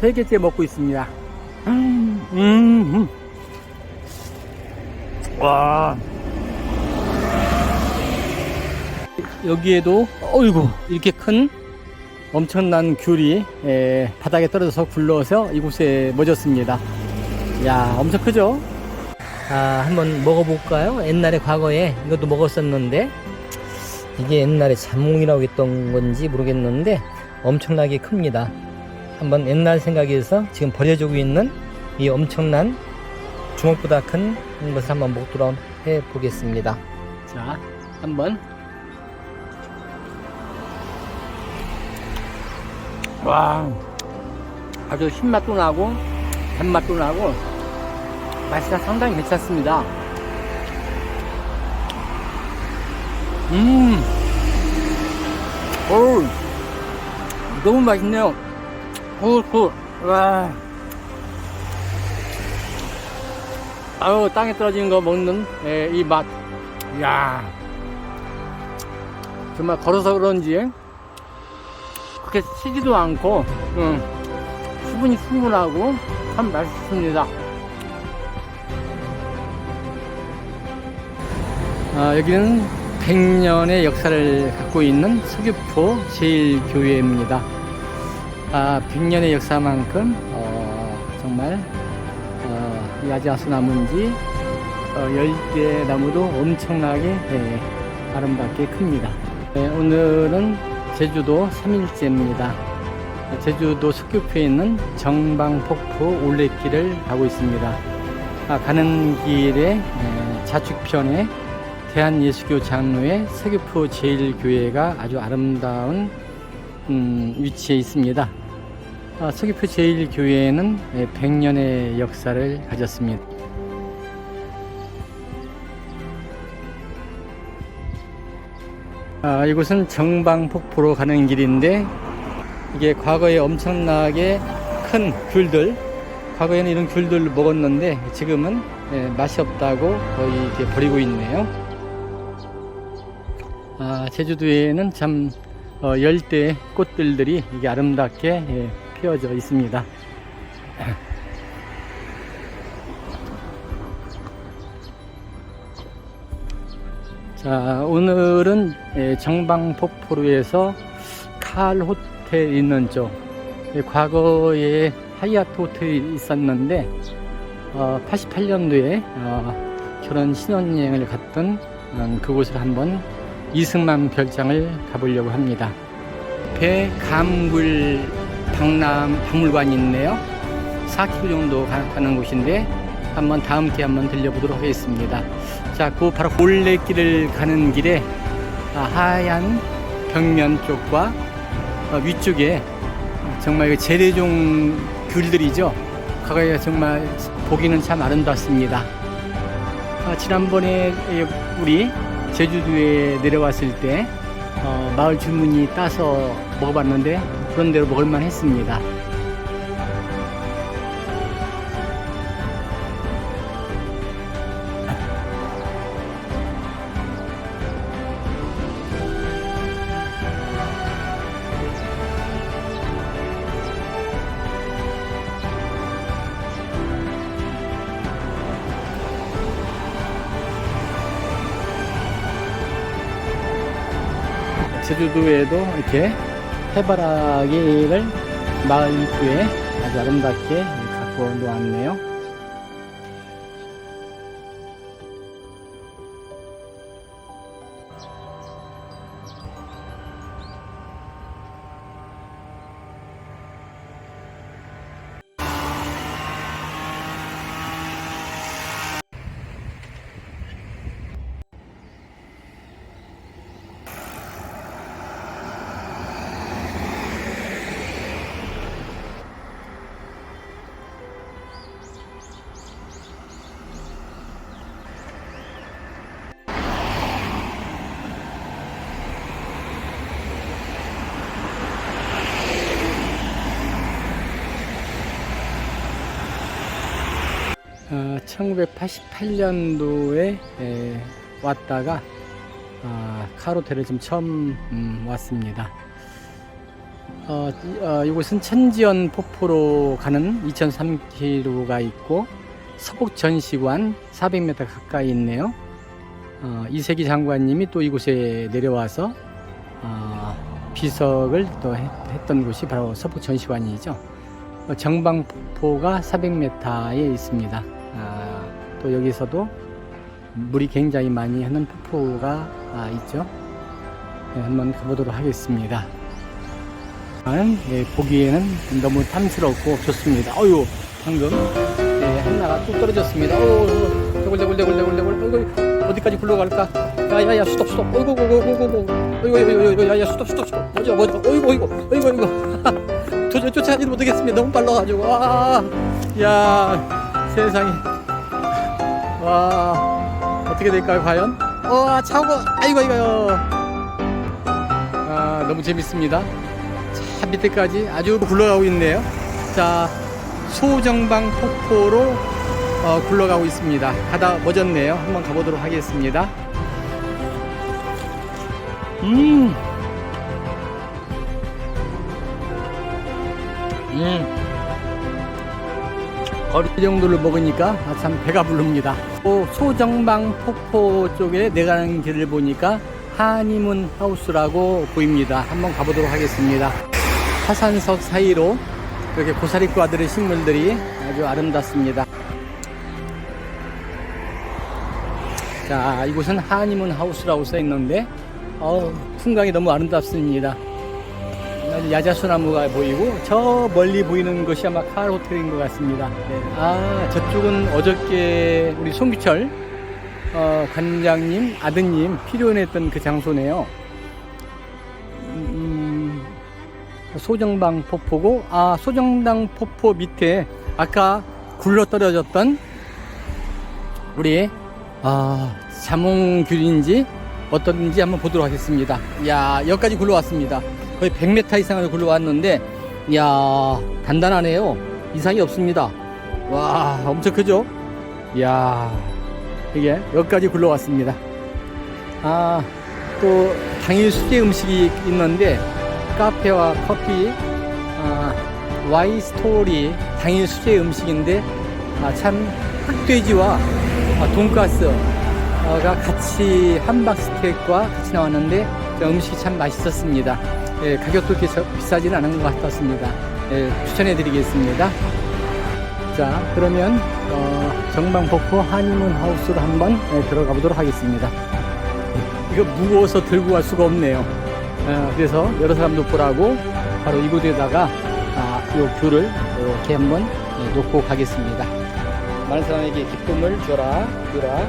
세 개째 먹고 있습니다. 음, 음, 음. 와. 여기에도, 어이구, 이렇게 큰 엄청난 귤이 에, 바닥에 떨어져서 굴러서 이곳에 멎었습니다. 야, 엄청 크죠? 아, 한번 먹어볼까요? 옛날에 과거에 이것도 먹었었는데, 이게 옛날에 자몽이라고 했던 건지 모르겠는데, 엄청나게 큽니다. 한번 옛날 생각에서 지금 버려지고 있는 이 엄청난 주먹보다 큰 것을 한번 먹도록 해 보겠습니다. 자, 한번. 와, 아주 신맛도 나고, 단맛도 나고, 맛이 상당히 괜찮습니다. 음, 오, 너무 맛있네요. 오, 굿, 와. 아유, 땅에 떨어지는 거 먹는 예, 이 맛. 이야. 정말 걸어서 그런지 그렇게 시지도 않고, 음, 수분이 충분하고 참 맛있습니다. 아, 여기는 100년의 역사를 갖고 있는 서귀포 제일교회입니다. 아, 100년의 역사만큼 어, 정말 어, 이 아지아수 나무인지 어, 열대 나무도 엄청나게 예, 아름답게 큽니다. 네, 오늘은 제주도 3일째입니다. 제주도 석교포에 있는 정방폭포 올레길을 가고 있습니다. 아, 가는 길에 예, 좌측편에 대한예수교 장로의 서귀포 제일교회가 아주 아름다운 음, 위치에 있습니다. 아, 서귀포 제일교회는 100년의 역사를 가졌습니다. 아, 이곳은 정방폭포로 가는 길인데 이게 과거에 엄청나게 큰 귤들 과거에는 이런 귤들을 먹었는데 지금은 예, 맛이 없다고 거의 이렇게 버리고 있네요. 아, 제주도에는 참 어, 열대 꽃들들이 이게 아름답게 예, 피어져 있습니다. 자, 오늘은 예, 정방폭포로에서 칼 호텔 있는 쪽. 예, 과거에 하이아트 호텔이 있었는데, 어, 88년도에 어, 결혼 신혼여행을 갔던 음, 그곳을 한번 이승만 별장을 가보려고 합니다. 배 감굴 박람 박물관이 있네요. 4km 정도 가- 가는 곳인데 한번 다음 기회에 한번 들려보도록 하겠습니다. 자, 그 바로 올레길을 가는 길에 아, 하얀 벽면 쪽과 어, 위쪽에 정말 그 재래종 귤들이죠. 과거에 정말 보기는 참 아름답습니다. 아, 지난번에 우리 제주도에 내려왔을 때 어, 마을 주민이 따서 먹어봤는데 그런 대로 먹을만 했습니다. 제주도에도 이렇게 해바라기 를 마을 입구에 아주 아름답게 갖고 놓았네요. 1988년도에 왔다가 아, 카로테를 지금 처음 음, 왔습니다. 어, 이- 어, 이곳은 천지연 폭포로 가는 2003km가 있고 서북 전시관 400m 가까이 있네요. 어, 이세기 장관님이 또 이곳에 내려와서 어, 비석을 또 했, 던 곳이 바로 서북 전시관이죠. 어, 정방폭포가 400m에 있습니다. 아, 또 여기서도 물이 굉장히 많이 흐는 폭포가 아, 있죠. 네, 한번 가보도록 하겠습니다. 예, 보기에는 너무 탐스럽고 좋습니다. 어유 방금 예, 하나가 뚝 떨어졌습니다. 어. 어이구, 어디까지 굴러갈까? 야야야 스톱 스톱. 어이구 어이구 어이구 어이구. 어이구 야야 스톱 스톱 스톱. 뭐죠 뭐죠? 어이구 어이구 어이구 어이구. 도저히 쫓아가지 못하겠습니다. 너무 빨라가지고. 와, 야 세상에. 와 어떻게 될까요 과연? 와 차고 아이고 아이고. 아 너무 재밌습니다. 자 밑에까지 아주 굴러가고 있네요. 자 소정방 폭포로 어, 굴러가고 있습니다. 가다 멎었네요. 한번 가보도록 하겠습니다. 음, 음. 거리 정도를 먹으니까 아, 참 배가 부릅니다. 또 소정방 폭포 쪽에 내가는 길을 보니까 한이문 하우스라고 보입니다. 한번 가보도록 하겠습니다. 화산석 사이로 이렇게 고사리과 들의 식물들이 아주 아름답습니다. 자, 이곳은 한이문 하우스라고 써 있는데, 어 풍광이 너무 아름답습니다. 야자수나무가 보이고, 저 멀리 보이는 것이 아마 칼 호텔인 것 같습니다. 네. 아, 저쪽은 어저께 우리 송규철 어, 관장님 아드님 필요했던 그 장소네요. 음, 소정방 폭포고, 아, 소정당 폭포 밑에 아까 굴러 떨어졌던 우리 아, 자몽귤인지 어떤지 한번 보도록 하겠습니다. 야, 여기까지 굴러왔습니다. 거의 100m 이상을 굴러왔는데, 야, 단단하네요. 이상이 없습니다. 와, 엄청 크죠? 야, 이게 여기까지 굴러왔습니다. 아, 또 당일 수제 음식이 있는데, 카페와 커피, 아, 와이 스토리 당일 수제 음식인데, 아, 참 흑돼지와 아, 돈가스가 같이 함박 스테이크와 같이 나왔는데 그 음식이 참 맛있었습니다. 예, 가격도 저- 비싸지는 않은 것 같았습니다. 예, 추천해 드리겠습니다. 자, 그러면 어, 정방폭포 한인문 하우스로 한번 예, 들어가 보도록 하겠습니다. 이거 무거워서 들고 갈 수가 없네요. 어, 그래서 여러 사람도 보라고 바로 이곳에다가 아, 이 귤을 이렇게 한번 예, 놓고 가겠습니다. 많은 사람에게 기쁨을 줘라, 주라.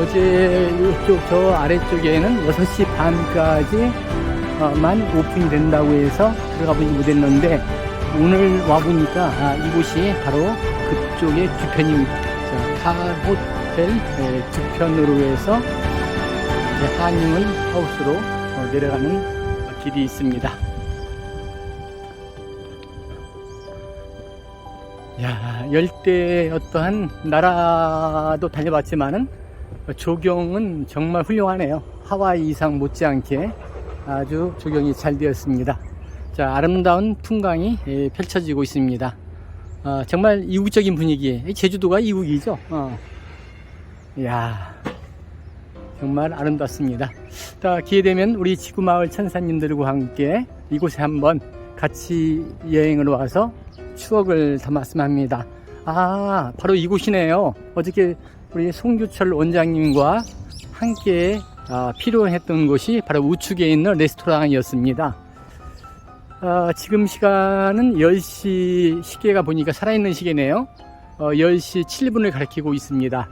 어제 이쪽 저 아래쪽에는 6시 반까지 만 오픈이 된다고 해서 들어가 보지 못했는데 오늘 와보니까 아, 이곳이 바로 그쪽의 뒤편입니다. 자, 칼 호텔 네, 뒤편으로 해서 한인문 하우스로 어, 내려가는 길이 있습니다. 야, 열대 어떠한 나라도 다녀봤지만은 조경은 정말 훌륭하네요. 하와이 이상 못지않게 아주 조경이 잘 되었습니다. 자, 아름다운 풍광이 예, 펼쳐지고 있습니다. 어, 정말 이국적인 분위기. 제주도가 이국이죠. 어. 이야, 정말 아름답습니다. 자, 기회 되면 우리 지구마을 천사님들과 함께 이곳에 한번 같이 여행을 와서 추억을 담았으면 합니다. 아, 바로 이곳이네요. 어저께 우리 송규철 원장님과 함께 아, 필요했던 곳이 바로 우측에 있는 레스토랑이었습니다. 아, 지금 시간은 10시 시계가 보니까 살아있는 시계네요. 어, 10시 7분을 가리키고 있습니다.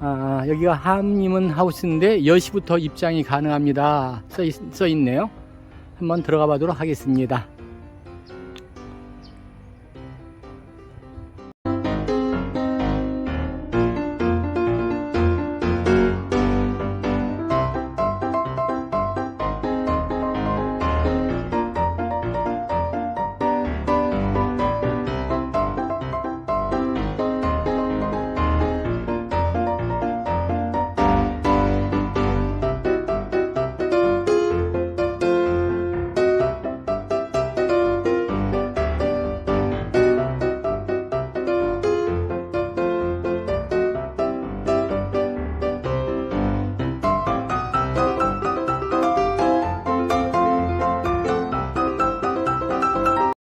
아, 여기가 함님은 하우스인데 10시부터 입장이 가능합니다. 써, 있, 써 있네요. 한번 들어가 보도록 하겠습니다.